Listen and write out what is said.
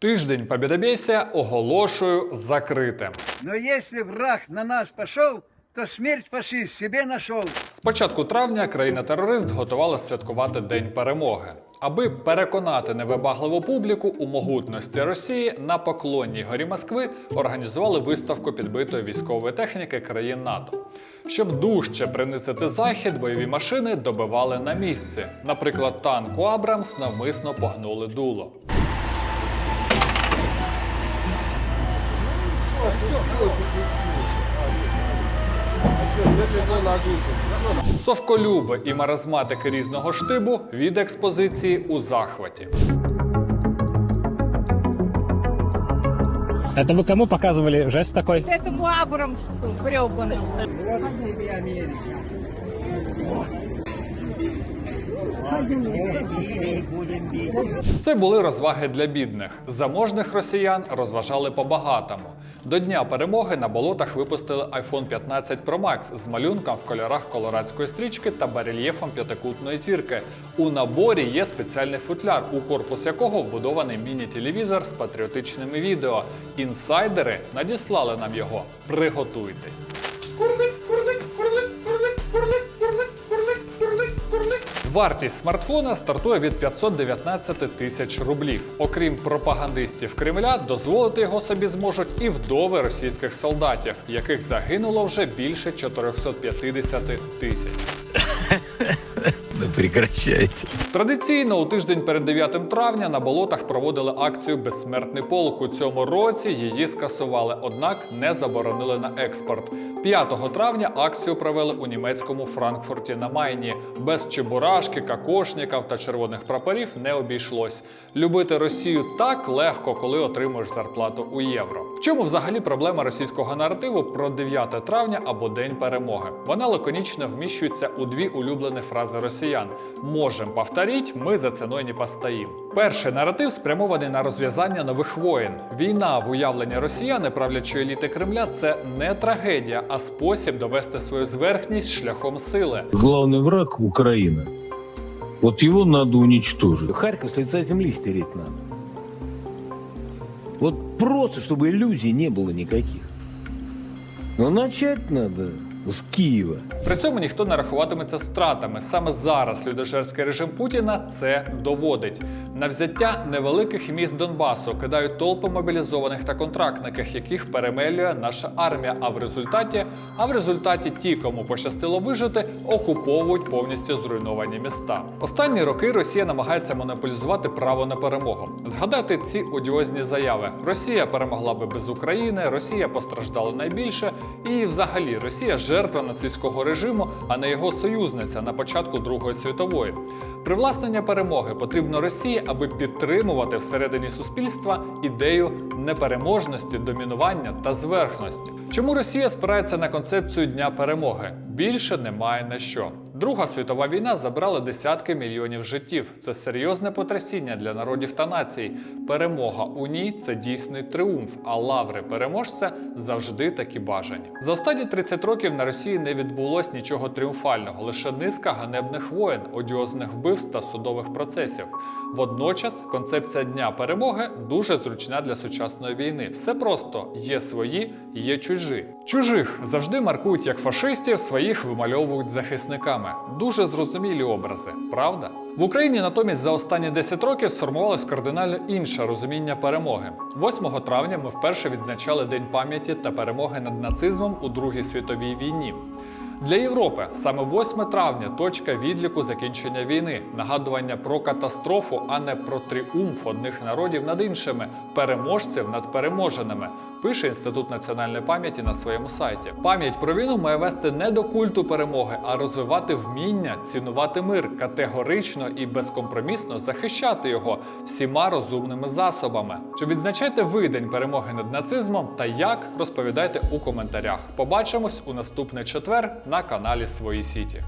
Тиждень Побєдобєсія оголошую закритим. Но если враг на нас пошел, то смерть фашист себе нашел. З початку травня країна-терорист готувала святкувати День перемоги. Аби переконати невибагливу публіку у могутності Росії на поклонній горі Москви організували виставку підбитої військової техніки країн НАТО. Щоб дужче принизити захід, бойові машини добивали на місці. Наприклад, танку Абрамс навмисно погнули дуло. Совколюби і маразматики різного штибу від експозиції у захваті. Это вы кому показывали жест такой? этому Абрамсу гребаному. Це були розваги для бідних. Заможних росіян розважали по-багатому. До дня перемоги на болотах випустили iPhone 15 Pro Max з малюнком в кольорах колорадської стрічки та барельєфом п'ятикутної зірки. У наборі є спеціальний футляр, у корпус якого вбудований міні-телевізор з патріотичними відео. Інсайдери надіслали нам його. Приготуйтесь. Вартість смартфона стартує від 519 тисяч рублів. Окрім пропагандистів Кремля, дозволити його собі зможуть і вдови російських солдатів, яких загинуло вже більше 450 тисяч. Да прекращайте. Традиційно у тиждень перед 9 травня на болотах проводили акцію Безсмертний полк. У цьому році її скасували, однак не заборонили на експорт. 5 травня акцію провели у німецькому Франкфурті на Майні. Без чебурашки, кокошників та червоних прапорів не обійшлось. Любити Росію так легко, коли отримуєш зарплату у євро. В чому взагалі проблема російського наративу про 9 травня або День перемоги? Вона лаконічно вміщується у дві улюблені фрази росіян: можем повторіть, ми за ціною не постоїм. Перший наратив спрямований на розв'язання нових воєн. Війна в уявленні росіян і правлячої еліти Кремля це не трагедія, а спосіб довести свою зверхність шляхом сили. Главный враг Украина. Вот его надо уничтожить. Харьков с лица земли стереть надо. Вот просто, чтобы иллюзий не было никаких. Но начать надо с Киева. При цьому ніхто не рахуватиметься з втратами. Саме зараз людожерський режим Путіна це доводить. На взяття невеликих міст Донбасу кидають толпи мобілізованих та контрактників, яких перемелює наша армія. А в результаті, а в результаті ті, кому пощастило вижити, окуповують повністю зруйновані міста. Останні роки Росія намагається монополізувати право на перемогу. Згадайте ці одіозні заяви: Росія перемогла би без України, Росія постраждала найбільше, і взагалі Росія жертва нацистського режиму, а не його союзниця на початку Другої світової. Привласнення перемоги потрібно Росії, аби підтримувати всередині суспільства ідею непереможності, домінування та зверхності. Чому Росія спирається на концепцію Дня перемоги? Більше немає на що. Друга світова війна забрала десятки мільйонів життів. Це серйозне потрясіння для народів та націй. Перемога у ній це дійсний тріумф, а лаври переможця завжди такі бажані. За останні 30 років на Росії не відбулось нічого тріумфального, лише низка ганебних воєн, одіозних вбивств та судових процесів. Водночас концепція Дня перемоги дуже зручна для сучасної війни. Все просто є свої, є чужі. Чужих завжди маркують як фашистів, своїх вимальовують захисниками. Дуже зрозумілі образи, правда? В Україні натомість за останні 10 років сформувалось кардинально інше розуміння перемоги. 8 травня ми вперше відзначали День пам'яті та перемоги над нацизмом у Другій світовій війні. Для Європи саме 8 травня точка відліку закінчення війни, нагадування про катастрофу, а не про тріумф одних народів над іншими, переможців над переможеними. Пише Інститут національної пам'яті на своєму сайті. Пам'ять про війну має вести не до культу перемоги, а розвивати вміння цінувати мир, категорично і безкомпромісно захищати його всіма розумними засобами. Чи відзначаєте ви день перемоги над нацизмом та як розповідайте у коментарях. Побачимось у наступний четвер на каналі Свої Сіті.